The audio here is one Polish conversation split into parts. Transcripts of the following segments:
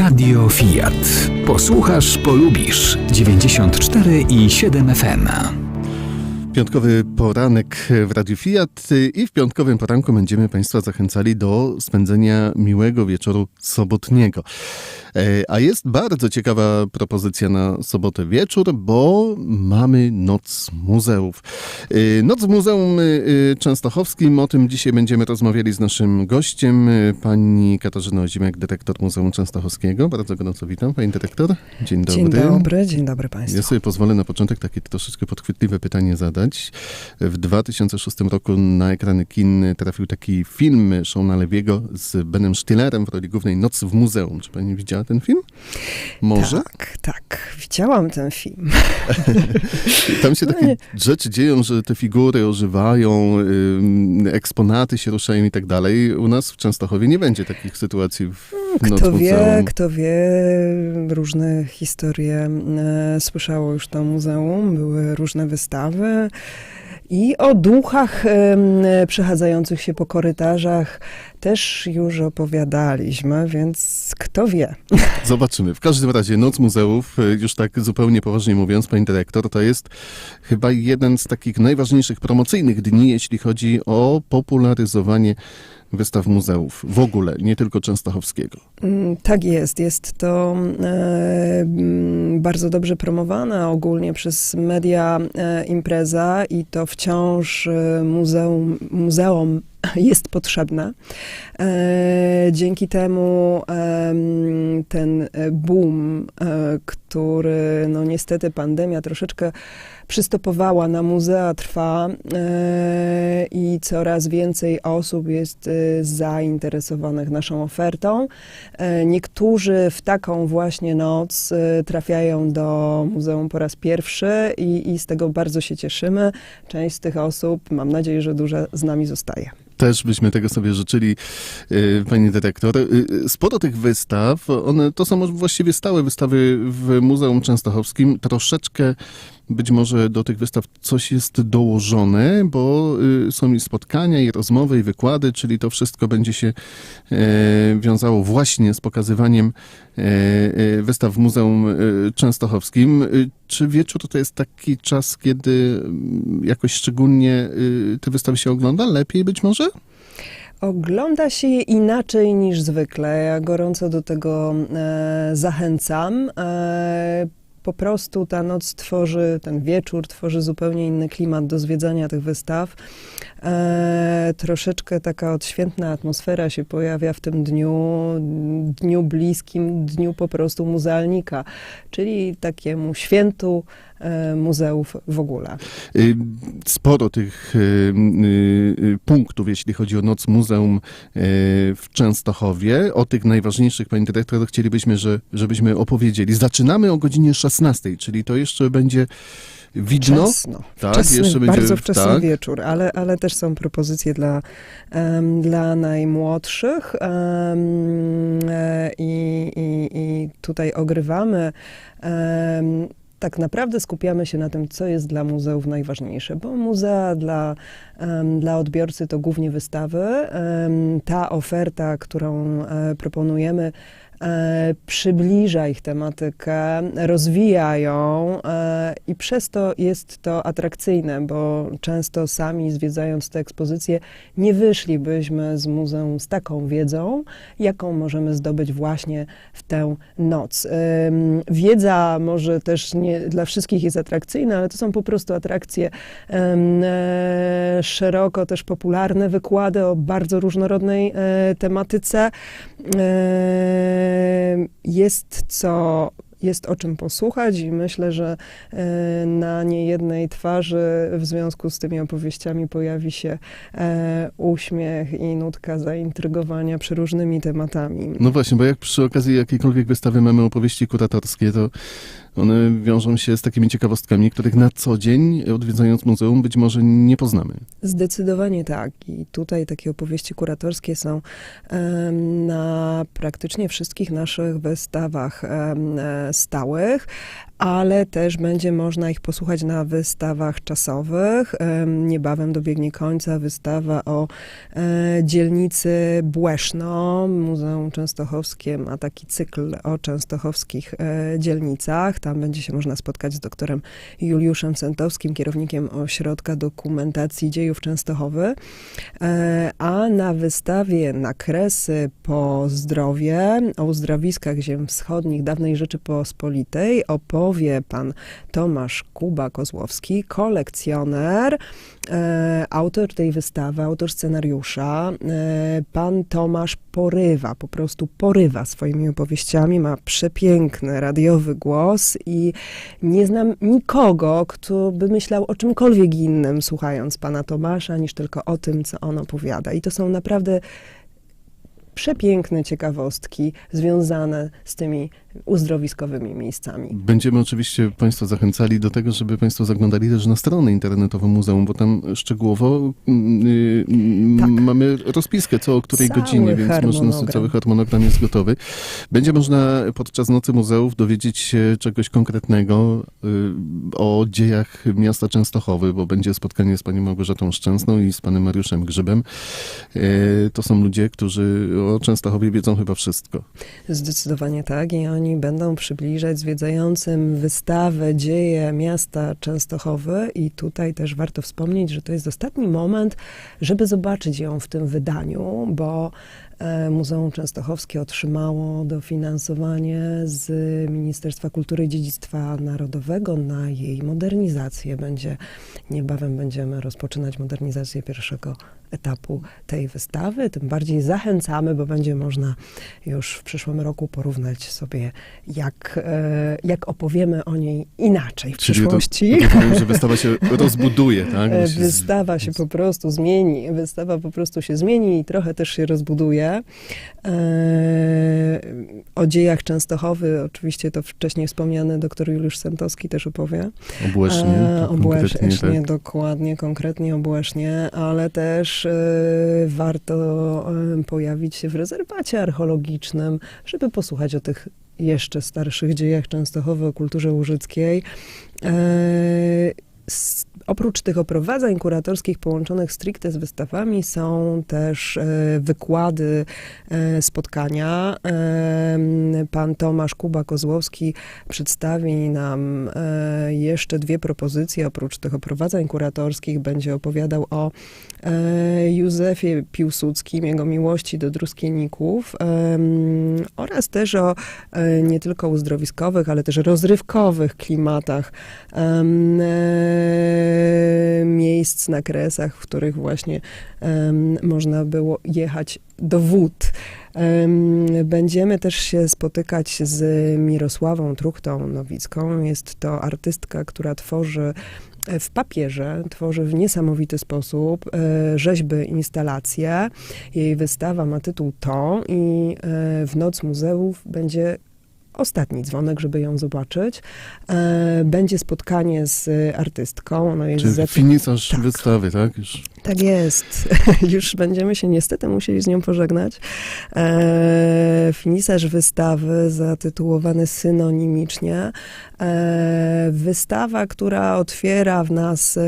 Radio Fiat. Posłuchasz, polubisz. 94 i 7 FM. Piątkowy poranek w Radiu Fiat i w piątkowym poranku będziemy Państwa zachęcali do spędzenia miłego wieczoru sobotniego. E, A jest bardzo ciekawa propozycja na sobotę wieczór, bo mamy Noc Muzeów. E, Noc w Muzeum e, Częstochowskim, o tym dzisiaj będziemy rozmawiali z naszym gościem, pani Katarzyna Ozimek, dyrektor Muzeum Częstochowskiego. Bardzo gorąco witam, pani dyrektor. Dzień dobry. Dzień dobry, dzień dobry Państwu. Ja sobie pozwolę na początek takie troszeczkę podchwytliwe pytanie zadać. W 2006 roku na ekrany kin trafił taki film Shona Lewiego z Benem Stillerem w roli głównej Noc w Muzeum. Czy pani widziała ten film? Może? Tak, tak. Widziałam ten film. Tam się No takie nie. rzeczy dzieją, że te figury ożywają, eksponaty się ruszają i tak dalej. U nas w Częstochowie nie będzie takich sytuacji w Noc Kto w wie, Muzeum. kto wie, różne historie e, słyszało już to muzeum, były różne wystawy. I o duchach przechadzających się po korytarzach też już opowiadaliśmy, więc kto wie. Zobaczymy. W każdym razie Noc Muzeów, y, już tak zupełnie poważnie mówiąc, pani dyrektor, to jest chyba jeden z takich najważniejszych promocyjnych dni, jeśli chodzi o popularyzowanie wystaw muzeów w ogóle, nie tylko Częstochowskiego. Mm, Tak jest. Jest to e, bardzo dobrze promowana ogólnie przez media e, impreza i to wciąż e, muzeum, muzeum jest potrzebne. E, dzięki temu em, ten e, boom, e, który no niestety pandemia troszeczkę przystopowała na muzea trwa i coraz więcej osób jest zainteresowanych naszą ofertą. Niektórzy w taką właśnie noc trafiają do muzeum po raz pierwszy i, i z tego bardzo się cieszymy. Część z tych osób, mam nadzieję, że duża z nami zostaje. Też byśmy tego sobie życzyli, y, pani dyrektor. Y, Sporo tych wystaw, one to są właściwie stałe wystawy w Muzeum Częstochowskim. Troszeczkę być może do tych wystaw coś jest dołożone, bo y, są i spotkania, i rozmowy, i wykłady, czyli to wszystko będzie się e, wiązało właśnie z pokazywaniem e, e, wystaw w Muzeum Częstochowskim. Y, Czy wieczór to jest taki czas, kiedy mm, jakoś szczególnie y, te wystawy się ogląda? Lepiej być może? Ogląda się je inaczej niż zwykle. Ja gorąco do tego e, zachęcam. E, po prostu ta noc tworzy, ten wieczór tworzy zupełnie inny klimat do zwiedzania tych wystaw. E, troszeczkę taka odświętna atmosfera się pojawia w tym dniu, dniu bliskim, dniu po prostu muzealnika, czyli takiemu świętu muzeów w ogóle. Y, Sporo tych y, y, punktów, jeśli chodzi o Noc Muzeum w Częstochowie. O tych najważniejszych, pani dyrektor, chcielibyśmy, że, żebyśmy opowiedzieli. Zaczynamy o godzinie 16, czyli to jeszcze będzie widno. Wczesno. Tak, wczesny, jeszcze będzie- bardzo wczesny tak. wieczór, ale, ale też są propozycje dla, em, dla najmłodszych e, i, i, i tutaj ogrywamy. em, tak naprawdę skupiamy się na tym, co jest dla muzeów najważniejsze, bo muzea dla, dla odbiorcy to głównie wystawy. Ta oferta, którą e, proponujemy, przybliża ich tematykę, rozwija ją e, i przez to jest to atrakcyjne, bo często sami zwiedzając te ekspozycje nie wyszlibyśmy z muzeum z taką wiedzą, jaką możemy zdobyć właśnie w tę noc. Wiedza może też nie dla wszystkich jest atrakcyjna, ale to są po prostu atrakcje e, szeroko też popularne, wykłady o bardzo różnorodnej e, tematyce. Jest co jest o czym posłuchać i myślę, że na niejednej twarzy w związku z tymi opowieściami pojawi się e, uśmiech i nutka zaintrygowania przeróżnymi tematami. No właśnie, bo jak przy okazji jakiejkolwiek wystawy mamy opowieści kuratorskie, to one wiążą się z takimi ciekawostkami, których na co dzień, odwiedzając muzeum, być może nie poznamy. Zdecydowanie tak. I tutaj takie opowieści kuratorskie są na praktycznie wszystkich naszych wystawach e, stałych. Ale też będzie można ich posłuchać na wystawach czasowych. Em, Niebawem dobiegnie końca wystawa o e, dzielnicy Błeszno. Muzeum Częstochowskie ma taki cykl o częstochowskich e, dzielnicach. Tam będzie się można spotkać z doktorem Juliuszem Sentowskim, kierownikiem Ośrodka Dokumentacji Dziejów Częstochowy. E, A na wystawie Nakresy po zdrowie o uzdrowiskach ziem wschodnich dawnej Rzeczypospolitej opowie pan Tomasz Kuba-Kozłowski, kolekcjoner, e, autor tej wystawy, autor scenariusza. E, pan Tomasz porywa, po prostu porywa swoimi opowieściami, ma przepiękny radiowy głos i nie znam nikogo, kto by myślał o czymkolwiek innym, słuchając pana Tomasza, niż tylko o tym, co on opowiada. I to są naprawdę przepiękne ciekawostki związane z tymi uzdrowiskowymi miejscami. Będziemy oczywiście Państwa zachęcali do tego, żeby Państwo zaglądali też na stronę internetową muzeum, bo tam szczegółowo mm, y, mm, Tak. mamy rozpiskę, co o której Cały godzinie, więc można, cały harmonogram jest gotowy. Będzie można podczas Nocy Muzeów dowiedzieć się czegoś konkretnego y, o dziejach miasta Częstochowy, bo będzie spotkanie z panią Małgorzatą Szczęsną i z panem Mariuszem Grzybem. Y, To są ludzie, którzy o Częstochowie wiedzą chyba wszystko. Zdecydowanie tak i oni będą przybliżać zwiedzającym wystawę dzieje miasta Częstochowy i tutaj też warto wspomnieć, że to jest ostatni moment, żeby zobaczyć ją w tym wydaniu, bo Muzeum Częstochowskie otrzymało dofinansowanie z Ministerstwa Kultury i Dziedzictwa Narodowego na jej modernizację. Będzie, niebawem będziemy rozpoczynać modernizację pierwszego etapu tej wystawy. Tym bardziej zachęcamy, bo będzie można już w przyszłym roku porównać sobie, jak, e, jak opowiemy o niej inaczej w Czyli to- przyszłości. Rozumiem, że wystawa się rozbuduje, tak? E, się z- Wystawa się po prostu zmieni. Wystawa po prostu się zmieni i trochę też się rozbuduje. E, o dziejach Częstochowy, oczywiście to wcześniej wspomniany doktor Juliusz Sentowski też opowie. Obłecznie, E, Obłecznie, tak. dokładnie, konkretnie obłecznie, ale też e, warto pojawić się w rezerwacie archeologicznym, żeby posłuchać o tych jeszcze starszych dziejach Częstochowy, o kulturze łużyckiej. Oprócz tych oprowadzań kuratorskich połączonych stricte z wystawami są też e, wykłady, e, spotkania. Pan Tomasz Kuba-Kozłowski przedstawi nam e, jeszcze dwie propozycje. Oprócz tych oprowadzań kuratorskich będzie opowiadał o Józefie Piłsudskim, jego miłości do druskieników oraz też o nie tylko uzdrowiskowych, ale też rozrywkowych klimatach miejsc na kresach, w których właśnie można było jechać do wód. Em, Będziemy też się spotykać z Mirosławą Truchtą Nowicką. Jest to artystka, która tworzy e, w papierze, tworzy w niesamowity sposób e, rzeźby, instalacje. Jej wystawa ma tytuł To i e, w Noc Muzeów będzie ostatni dzwonek, żeby ją zobaczyć. E, Będzie spotkanie z artystką. Ona jest Czy za- finisarz tak. wystawy, tak? Już tak jest. Już będziemy się niestety musieli z nią pożegnać. E, finisarz wystawy zatytułowany synonimicznie. E, wystawa, która otwiera w nas e,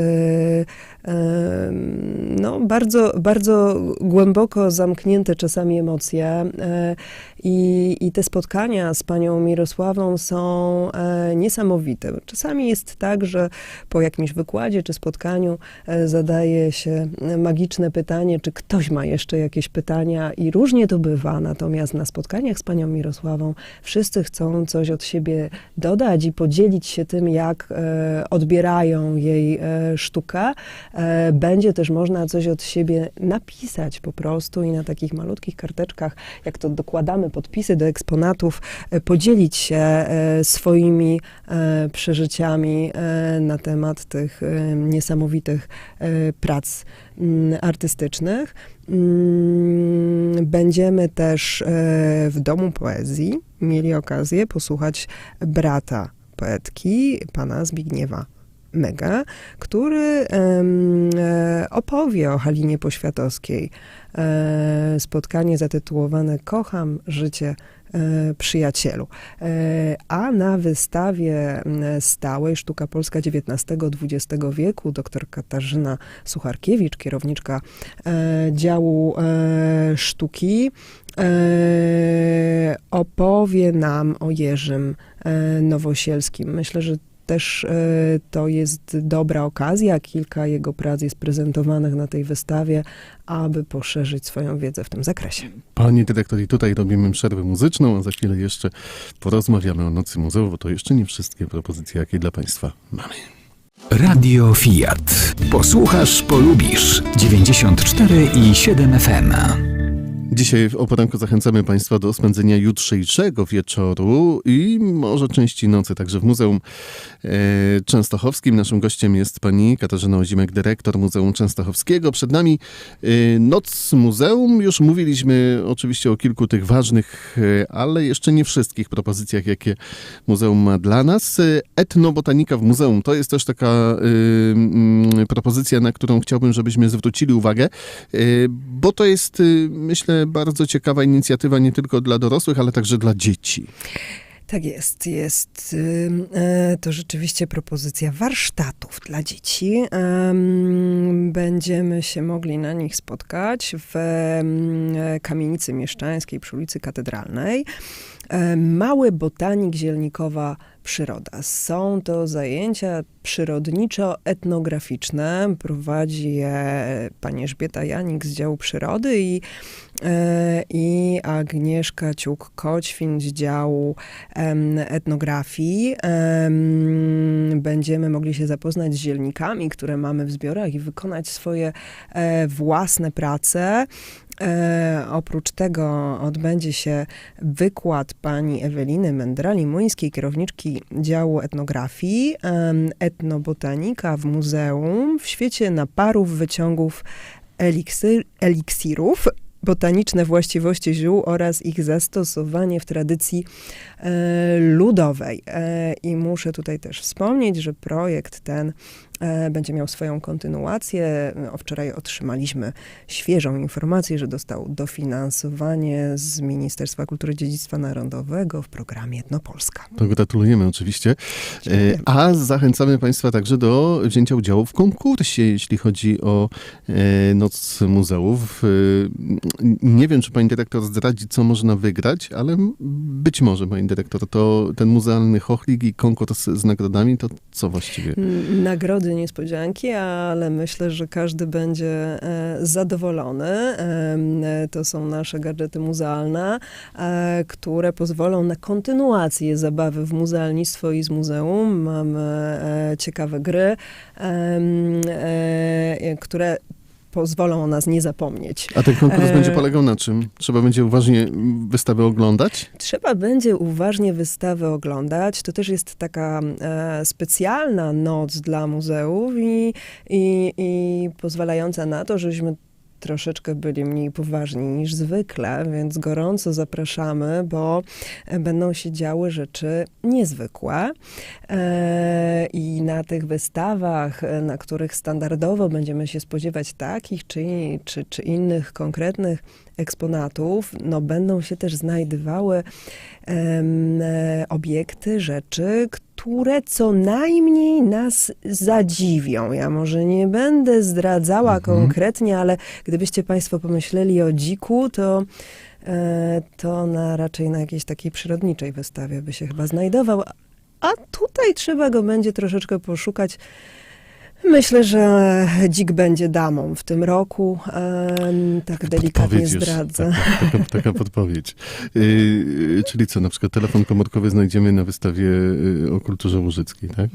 no, bardzo, bardzo głęboko zamknięte czasami emocje. E, i, I te spotkania z panią Mirosławą są e, niesamowite. Czasami jest tak, że po jakimś wykładzie czy spotkaniu e, zadaje się magiczne pytanie, czy ktoś ma jeszcze jakieś pytania i różnie to bywa. Natomiast na spotkaniach z panią Mirosławą wszyscy chcą coś od siebie dodać i podzielić się tym, jak odbierają jej sztukę. E, będzie też można coś od siebie napisać po prostu i na takich malutkich karteczkach, jak to dokładamy podpisy do eksponatów, e, podzielić się e, swoimi przeżyciami na temat tych niesamowitych prac mm, artystycznych. Mm, Będziemy też w Domu Poezji mieli okazję posłuchać brata poetki, pana Zbigniewa Mega, który e, opowie o Halinie Poświatowskiej. E, spotkanie zatytułowane Kocham życie e, przyjacielu. A na wystawie stałej Sztuka Polska XIX-XX wieku dr Katarzyna Sucharkiewicz, kierowniczka działu sztuki, opowie nam o Jerzym Nowosielskim. Myślę, że też e, to jest dobra okazja. Kilka jego prac jest prezentowanych na tej wystawie, aby poszerzyć swoją wiedzę w tym zakresie. Pani dyrektor, i tutaj robimy przerwę muzyczną, a za chwilę jeszcze porozmawiamy o Nocy Muzeum, bo to jeszcze nie wszystkie propozycje, jakie dla Państwa mamy. Radio Fiat. Posłuchasz, polubisz. 94 i 7 FM. Dzisiaj o poranku zachęcamy Państwa do spędzenia jutrzejszego wieczoru i może części nocy, także w Muzeum e, Częstochowskim. Naszym gościem jest pani Katarzyna Ozimek, dyrektor Muzeum Częstochowskiego. Przed nami e, Noc Muzeum. Już mówiliśmy oczywiście o kilku tych ważnych, e, ale jeszcze nie wszystkich propozycjach, jakie muzeum ma dla nas. Etnobotanika w muzeum to jest też taka propozycja, na którą chciałbym, żebyśmy zwrócili uwagę, bo to jest, myślę, bardzo ciekawa inicjatywa nie tylko dla dorosłych, ale także dla dzieci. Tak jest, jest e, to rzeczywiście propozycja warsztatów dla dzieci. Będziemy się mogli na nich spotkać w kamienicy mieszczańskiej przy ulicy Katedralnej. E, Mały botanik zielnikowa przyroda. Są to zajęcia przyrodniczo-etnograficzne. Prowadzi je pani Elżbieta Janik z działu przyrody i, e, i Agnieszka Ciuk-Koćwin z działu etnografii. Em, Będziemy mogli się zapoznać z zielnikami, które mamy w zbiorach i wykonać swoje e, własne prace. E, oprócz tego odbędzie się wykład pani Eweliny Mendrali-Muńskiej, kierowniczki działu etnografii, em, etnobotanika w muzeum w świecie naparów, wyciągów eliksir, eliksirów, botaniczne właściwości ziół oraz ich zastosowanie w tradycji e, ludowej. E, I muszę tutaj też wspomnieć, że projekt ten e, będzie miał swoją kontynuację. O wczoraj otrzymaliśmy świeżą informację, że dostał dofinansowanie z Ministerstwa Kultury i Dziedzictwa Narodowego w programie Etnopolska. To gratulujemy oczywiście. E, Dziękujemy. A zachęcamy Państwa także do wzięcia udziału w konkursie, jeśli chodzi o e, Noc Muzeów. E, Nie wiem, czy pani dyrektor zdradzi, co można wygrać, ale być może, pani dyrektor, to ten muzealny chochlik i konkurs z nagrodami, to co właściwie? N- Nagrody niespodzianki, ale myślę, że każdy będzie e, zadowolony. E, To są nasze gadżety muzealne, e, które pozwolą na kontynuację zabawy w muzealnictwo i z muzeum. Mamy ciekawe gry, które pozwolą o nas nie zapomnieć. A ten konkurs E, będzie polegał na czym? Trzeba będzie uważnie wystawę oglądać? Trzeba będzie uważnie wystawę oglądać. To też jest taka e, specjalna noc dla muzeów i, i, i pozwalająca na to, żebyśmy troszeczkę byli mniej poważni niż zwykle, więc gorąco zapraszamy, bo e, będą się działy rzeczy niezwykłe. E, I na tych wystawach, e, na których standardowo będziemy się spodziewać takich czy, czy, czy innych konkretnych eksponatów, no będą się też znajdowały e, obiekty, rzeczy, które co najmniej nas zadziwią. Ja może nie będę zdradzała Mhm. konkretnie, ale gdybyście Państwo pomyśleli o dziku, to, e, to na, raczej na jakiejś takiej przyrodniczej wystawie by się chyba znajdował. A tutaj trzeba go będzie troszeczkę poszukać. Myślę, że dzik będzie damą w tym roku. tak delikatnie Podpowiedź już. zdradzę. Taka, taka, taka podpowiedź. Yy, czyli co, na przykład telefon komórkowy znajdziemy na wystawie yy, o kulturze łużyckiej, tak?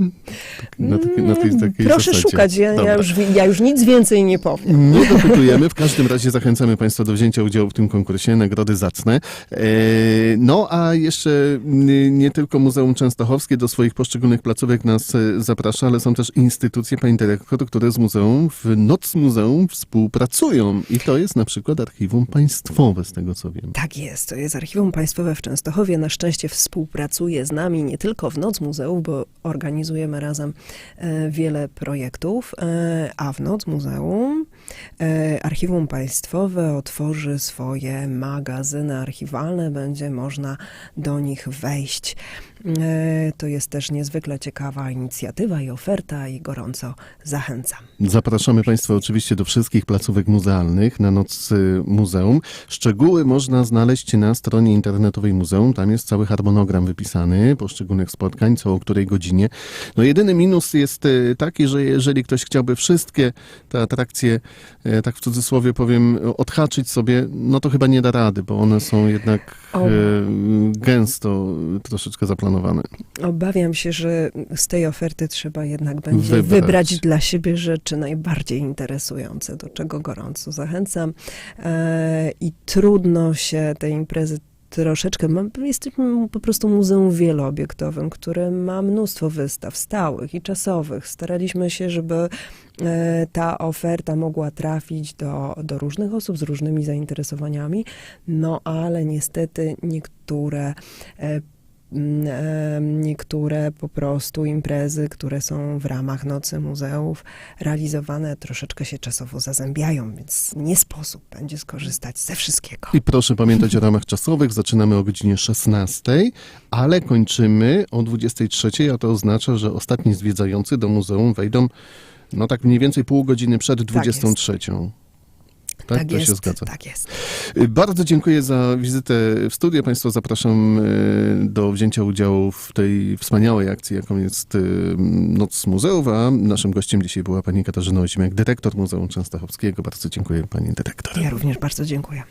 tak na, takiej- na tej, takiej Proszę zasadzie. szukać, ja, ja, już, ja już nic więcej nie powiem. Nie dopytujemy, w każdym razie zachęcamy Państwa do wzięcia udziału w tym konkursie, nagrody zacne. No a jeszcze y, nie tylko Muzeum Częstochowskie do swoich poszczególnych placówek nas e, zaprasza, ale są też instytucje, pani dyrektor, które z muzeum w Noc Muzeum współpracują. I to jest na przykład Archiwum Państwowe, z tego co wiem. Tak jest, to jest Archiwum Państwowe w Częstochowie. Na szczęście współpracuje z nami nie tylko w Noc Muzeów, bo organizujemy razem e, wiele projektów, e, a w Noc Muzeum Archiwum Państwowe otworzy swoje magazyny archiwalne, będzie można do nich wejść. E, To jest też niezwykle ciekawa inicjatywa i oferta i gorąco zachęcam. Zapraszamy Państwa oczywiście do wszystkich placówek muzealnych na noc muzeum. Szczegóły można znaleźć na stronie internetowej muzeum. Tam jest cały harmonogram wypisany poszczególnych spotkań, co o której godzinie. No jedyny minus jest y, taki, że jeżeli ktoś chciałby wszystkie te atrakcje, tak w cudzysłowie powiem, odhaczyć sobie, no to chyba nie da rady, bo one są jednak O. y, gęsto troszeczkę zaplanowane. Obawiam się, że z tej oferty trzeba jednak będzie Wybrać. wybrać, dla siebie rzeczy najbardziej interesujące, do czego gorąco zachęcam. E, I trudno się tej imprezy troszeczkę. Mam, jesteśmy po prostu muzeum wieloobiektowym, które ma mnóstwo wystaw stałych i czasowych. Staraliśmy się, żeby e, ta oferta mogła trafić do, do różnych osób z różnymi zainteresowaniami, no ale niestety niektóre e, niektóre po prostu imprezy, które są w ramach Nocy Muzeów realizowane, troszeczkę się czasowo zazębiają, więc nie sposób będzie skorzystać ze wszystkiego. I proszę pamiętać o ramach czasowych. Zaczynamy o godzinie 16, ale kończymy o 23, a to oznacza, że ostatni zwiedzający do muzeum wejdą no tak mniej więcej pół godziny przed 23. Tak, to jest, się zgadza. tak jest. Y, Bardzo dziękuję za wizytę w studiu. Państwa zapraszam y, do wzięcia udziału w tej wspaniałej akcji, jaką jest y, Noc Muzeów, a naszym gościem dzisiaj była pani Katarzyna Ozimiak, dyrektor Muzeum Częstochowskiego. Bardzo dziękuję pani dyrektor. Ja również bardzo dziękuję.